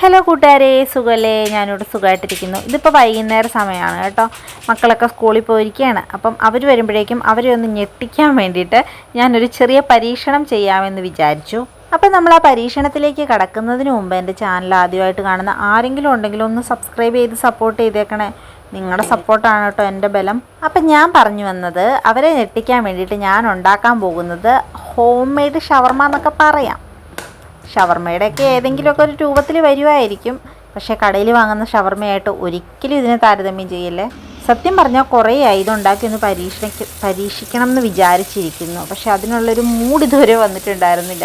Hello കൂട്ടുകാരെ സുഖമല്ലേ ഞാനിവിടെ സുഖമായിട്ടിരിക്കുന്നു ഇതിപ്പോൾ വൈകുന്നേര സമയമാണ് കേട്ടോ. മക്കളൊക്കെ സ്കൂളിൽ പോയിരിക്കുകയാണ്. അപ്പം അവർ വരുമ്പോഴേക്കും അവരെ ഒന്ന് ഞെട്ടിക്കാൻ വേണ്ടിയിട്ട് ഞാനൊരു ചെറിയ പരീക്ഷണം ചെയ്യാമെന്ന് വിചാരിച്ചു. അപ്പം നമ്മൾ ആ പരീക്ഷണത്തിലേക്ക് കടക്കുന്നതിന് മുമ്പ് എന്റെ ചാനൽ ആദ്യമായിട്ട് കാണുന്ന ആരെങ്കിലും ഉണ്ടെങ്കിലും ഒന്ന് സബ്സ്ക്രൈബ് ചെയ്ത് സപ്പോർട്ട് ചെയ്തേക്കണേ. നിങ്ങളുടെ സപ്പോർട്ടാണ് കേട്ടോ എന്റെ ബലം. അപ്പം ഞാൻ പറഞ്ഞു വന്നത് അവരെ ഞെട്ടിക്കാൻ വേണ്ടിയിട്ട് ഞാൻ ഉണ്ടാക്കാൻ പോകുന്നത് ഹോം മെയ്ഡ് ഷവർമ എന്നൊക്കെ പറയാം. ഷവർമ്മയുടെയൊക്കെ ഏതെങ്കിലുമൊക്കെ ഒരു രൂപത്തിൽ വരുമായിരിക്കും പക്ഷേ കടയിൽ വാങ്ങുന്ന ഷവർമ്മയായിട്ട് ഒരിക്കലും ഇതിനെ താരതമ്യം ചെയ്യല്ലേ. സത്യം പറഞ്ഞാൽ കുറേ ആയി ഇതുണ്ടാക്കി ഒന്ന് പരീക്ഷണ പരീക്ഷിക്കണം എന്ന് വിചാരിച്ചിരിക്കുന്നു. പക്ഷേ അതിനുള്ളൊരു മൂഡ് ഇതുവരെ വന്നിട്ടുണ്ടായിരുന്നില്ല.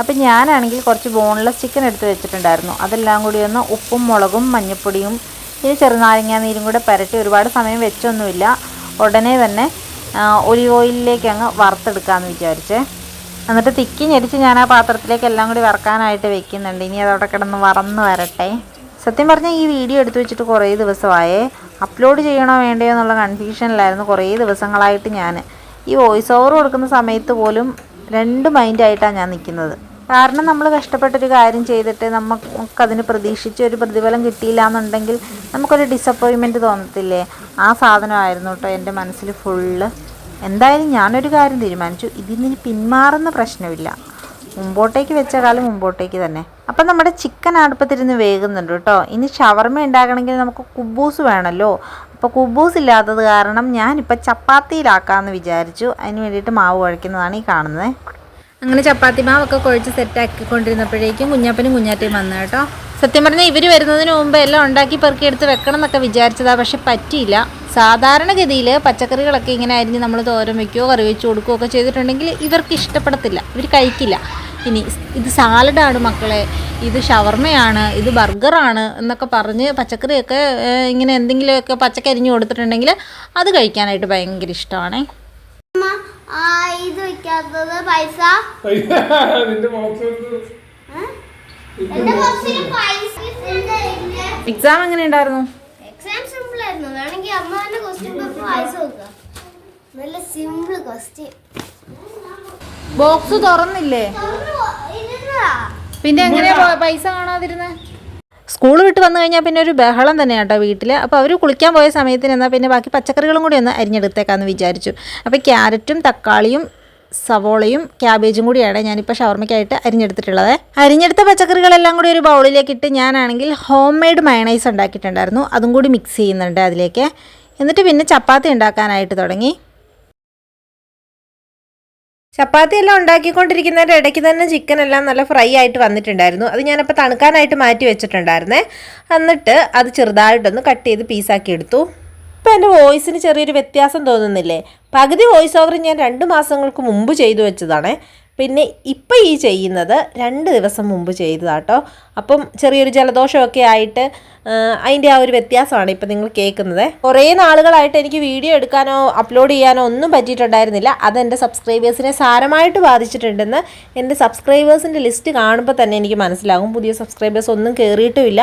അപ്പം ഞാനാണെങ്കിൽ കുറച്ച് ബോൺലെസ് ചിക്കൻ എടുത്ത് വെച്ചിട്ടുണ്ടായിരുന്നു. അതെല്ലാം കൂടി ഒന്ന് ഉപ്പും മുളകും മഞ്ഞൾപ്പൊടിയും ഇനി ചെറുനാരങ്ങ നീരും കൂടെ പുരട്ടി ഒരുപാട് സമയം വെച്ചൊന്നുമില്ല. ഉടനെ തന്നെ ഒലിവ് ഓയിലിലേക്ക് അങ്ങ് വറുത്തെടുക്കാമെന്ന് വിചാരിച്ചേ. എന്നിട്ട് തിക്കി ഞെരിച്ച് ഞാൻ ആ പാത്രത്തിലേക്ക് എല്ലാം കൂടി വറക്കാനായിട്ട് വെക്കുന്നുണ്ട്. ഇനി അതവിടെ കിടന്ന് വറന്ന് വരട്ടെ. സത്യം പറഞ്ഞാൽ ഈ വീഡിയോ എടുത്തു വെച്ചിട്ട് കുറേ ദിവസമായേ. അപ്ലോഡ് ചെയ്യണോ വേണ്ടയോ എന്നുള്ള കൺഫ്യൂഷനിലായിരുന്നു കുറേ ദിവസങ്ങളായിട്ട് ഞാൻ ഈ വോയിസ് ഓവർ കൊടുക്കുന്ന സമയത്ത് പോലും രണ്ട് മൈൻഡായിട്ടാണ് ഞാൻ നിൽക്കുന്നത് കാരണം നമ്മൾ കഷ്ടപ്പെട്ടൊരു കാര്യം ചെയ്തിട്ട് നമുക്കതിന് പ്രതീക്ഷിച്ച ഒരു പ്രതിഫലം കിട്ടിയില്ല എന്നുണ്ടെങ്കിൽ നമുക്കൊരു ഡിസപ്പോയിൻമെന്റ് തോന്നത്തില്ലേ? ആ സാധനമായിരുന്നു കേട്ടോ എന്റെ മനസ്സിൽ ഫുള്ള് എന്തായാലും ഞാനൊരു കാര്യം തീരുമാനിച്ചു. ഇതിന് പിന്മാറുന്ന പ്രശ്നമില്ല. മുമ്പോട്ടേക്ക് വെച്ച കാലം മുമ്പോട്ടേക്ക് തന്നെ. അപ്പം നമ്മുടെ ചിക്കൻ അടുപ്പത്തിരുന്ന് വേകുന്നുണ്ട് കേട്ടോ. ഇനി ഷവർമ ഉണ്ടാക്കണമെങ്കിൽ നമുക്ക് കുബൂസ് വേണമല്ലോ. അപ്പോൾ കുബൂസ് ഇല്ലാത്തത് കാരണം ഞാനിപ്പോൾ ചപ്പാത്തിയിലാക്കാമെന്ന് വിചാരിച്ചു. അതിന് വേണ്ടിയിട്ട് മാവ് കുഴയ്ക്കുന്നതാണ് ഈ കാണുന്നത്. അങ്ങനെ ചപ്പാത്തി മാവൊക്കെ കുഴച്ച് സെറ്റാക്കിക്കൊണ്ടിരുന്നപ്പോഴേക്കും കുഞ്ഞപ്പനും കുഞ്ഞാറ്റയും വന്നു കേട്ടോ. സത്യം പറഞ്ഞാൽ ഇവർ വരുന്നതിന് മുമ്പ് എല്ലാം ഉണ്ടാക്കി പെറുക്കിയെടുത്ത് വെക്കണം എന്നൊക്കെ വിചാരിച്ചതാണ് പക്ഷെ പറ്റിയില്ല. സാധാരണഗതിയിൽ പച്ചക്കറികളൊക്കെ ഇങ്ങനെ അരിഞ്ഞ് നമ്മൾ തോരൻ വയ്ക്കുകയോ കറി വെച്ച് കൊടുക്കുകയോ ഒക്കെ ചെയ്തിട്ടുണ്ടെങ്കിൽ ഇവർക്ക് ഇഷ്ടപ്പെടത്തില്ല. ഇവർ കഴിക്കില്ല. ഇനി ഇത് സാലഡാണ് മക്കളെ. ഇത് ഷവർമയാണ്. ഇത് ബർഗറാണ് എന്നൊക്കെ പറഞ്ഞ് പച്ചക്കറിയൊക്കെ ഇങ്ങനെ എന്തെങ്കിലുമൊക്കെ പച്ചക്കരിഞ്ഞ് കൊടുത്തിട്ടുണ്ടെങ്കിൽ അത് കഴിക്കാനായിട്ട് ഭയങ്കര ഇഷ്ടമാണ്. അമ്മ, ആ ഇത് വെക്കാത്തത് പൈസ? നിന്റെ ബോക്സ് എന്റെ ബോക്സിൽ പൈസ എക്സാം എങ്ങനെ ഉണ്ടായിരുന്നു? ആയിരുന്നു. വേണമെങ്കിൽ അമ്മ തന്നെ ക്വസ്റ്റ്യൻ പേപ്പർ വായിച്ചു നോക്കുക നല്ല സിമ്പിൾ ക്വസ്റ്റ്യൻ ബോക്സ് തുറന്നില്ലേ? പിന്നെ എങ്ങനെയാ പൈസ കാണാതിരുന്നേ? സ്കൂൾ വിട്ട് വന്നു കഴിഞ്ഞാൽ പിന്നെ ഒരു ബഹളം തന്നെയാണ് കേട്ടോ വീട്ടിൽ അപ്പോൾ അവർ കുളിക്കാൻ പോയ സമയത്തിന് എന്നാൽ പിന്നെ ബാക്കി പച്ചക്കറികളും കൂടി ഒന്ന് അരിഞ്ഞെടുത്തേക്കാന്ന് വിചാരിച്ചു. അപ്പോൾ ക്യാരറ്റും തക്കാളിയും സവോളയും ക്യാബേജും കൂടിയാണ് ഞാനിപ്പോൾ ഷവർമ്മയ്ക്കായിട്ട് അരിഞ്ഞെടുത്തിട്ടുള്ളത്. അരിഞ്ഞെടുത്ത പച്ചക്കറികളെല്ലാം കൂടി ഒരു ബൗളിലേക്ക് ഇട്ട് ഞാനാണെങ്കിൽ ഹോം മെയ്ഡ് മയണൈസ് ഉണ്ടാക്കിയിട്ടുണ്ടായിരുന്നു. അതും കൂടി മിക്സ് ചെയ്യുന്നുണ്ട് അതിലേക്ക്. എന്നിട്ട് പിന്നെ ചപ്പാത്തി ഉണ്ടാക്കാനായിട്ട് തുടങ്ങി. ചപ്പാത്തി എല്ലാം ഉണ്ടാക്കിക്കൊണ്ടിരിക്കുന്നതിന്റെ ഇടയ്ക്ക് തന്നെ ചിക്കൻ എല്ലാം നല്ല ഫ്രൈ ആയിട്ട് വന്നിട്ടുണ്ടായിരുന്നു. അത് ഞാനപ്പോൾ തണുക്കാനായിട്ട് മാറ്റി വെച്ചിട്ടുണ്ടായിരുന്നേ. എന്നിട്ട് അത് ചെറുതായിട്ടൊന്ന് കട്ട് ചെയ്ത് പീസാക്കി എടുത്തു. ഇപ്പോൾ എന്റെ വോയിസിന് ചെറിയൊരു വ്യത്യാസം തോന്നുന്നില്ലേ? പകുതി വോയിസ് ഓവർ ഞാൻ രണ്ട് മാസങ്ങൾക്ക് മുമ്പ് ചെയ്തു വെച്ചതാണ്. പിന്നെ ഇപ്പം ഈ ചെയ്യുന്നത് രണ്ട് ദിവസം മുമ്പ് ചെയ്തതാട്ടോ അപ്പം ചെറിയൊരു ജലദോഷമൊക്കെ ആയിട്ട് അതിന്റെ ആ ഒരു വ്യത്യാസമാണ് ഇപ്പം നിങ്ങൾ കേൾക്കുന്നത്. കുറേ നാളുകളായിട്ട് എനിക്ക് വീഡിയോ എടുക്കാനോ അപ്ലോഡ് ചെയ്യാനോ ഒന്നും പറ്റിയിട്ടുണ്ടായിരുന്നില്ല. അതെന്റെ സബ്സ്ക്രൈബേഴ്സിനെ സാരമായിട്ട് ബാധിച്ചിട്ടുണ്ടെന്ന് എന്റെ സബ്സ്ക്രൈബേഴ്സിന്റെ ലിസ്റ്റ് കാണുമ്പോൾ തന്നെ എനിക്ക് മനസ്സിലാകും. പുതിയ സബ്സ്ക്രൈബേഴ്സ് ഒന്നും കയറിയിട്ടുമില്ല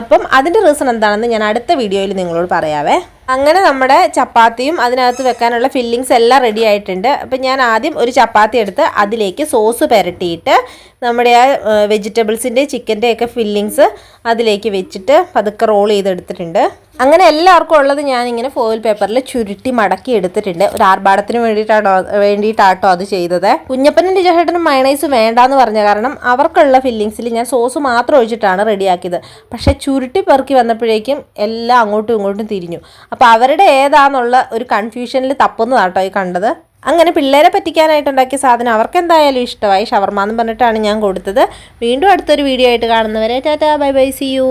അപ്പം അതിന്റെ റീസൺ എന്താണെന്ന് ഞാൻ അടുത്ത വീഡിയോയിൽ നിങ്ങളോട് പറയാവേ. അങ്ങനെ നമ്മുടെ ചപ്പാത്തിയും അതിനകത്ത് വെക്കാനുള്ള ഫില്ലിങ്സ് എല്ലാം റെഡി ആയിട്ടുണ്ട്. അപ്പം ഞാൻ ആദ്യം ഒരു ചപ്പാത്തി എടുത്ത് അതിലേക്ക് സോസ് പുരട്ടിയിട്ട് നമ്മുടെ ആ വെജിറ്റബിൾസിന്റെ ചിക്കന്റെ ഒക്കെ ഫില്ലിങ്സ് അതിലേക്ക് വെച്ചിട്ട് പതുക്കെ റോൾ ചെയ്തെടുത്തിട്ടുണ്ട്. അങ്ങനെ എല്ലാവർക്കും ഉള്ളത് ഞാനിങ്ങനെ ഫോയിൽ പേപ്പറിൽ ചുരുട്ടി മടക്കി എടുത്തിട്ടുണ്ട്. ഒരു ആർഭാടത്തിന് വേണ്ടിയിട്ടാണോ വേണ്ടിയിട്ടാട്ടോ അത് ചെയ്തത്. കുഞ്ഞപ്പനും ലിജഹേട്ടനും മയണൈസ് വേണ്ടാന്ന് പറഞ്ഞ കാരണം അവർക്കുള്ള ഫില്ലിങ്സിൽ ഞാൻ സോസ് മാത്രം ഒഴിച്ചിട്ടാണ് റെഡിയാക്കിയത് പക്ഷേ ചുരുട്ടി പെറുക്കി വന്നപ്പോഴേക്കും എല്ലാം അങ്ങോട്ടും ഇങ്ങോട്ടും തിരിഞ്ഞു. അപ്പോൾ അവരുടെ ഏതാന്നുള്ള ഒരു കൺഫ്യൂഷനിൽ തപ്പുന്നതാട്ടോ ഈ കണ്ടത്. അങ്ങനെ പിള്ളേരെ പറ്റിക്കാനായിട്ട് ഉണ്ടാക്കിയ സാധനം അവർക്ക് എന്തായാലും ഇഷ്ടമായി ഷവർമാന്ന് പറഞ്ഞിട്ടാണ് ഞാൻ കൊടുത്തത്. വീണ്ടും അടുത്തൊരു വീഡിയോ ആയിട്ട് കാണുന്നവരെ tata bye bye see you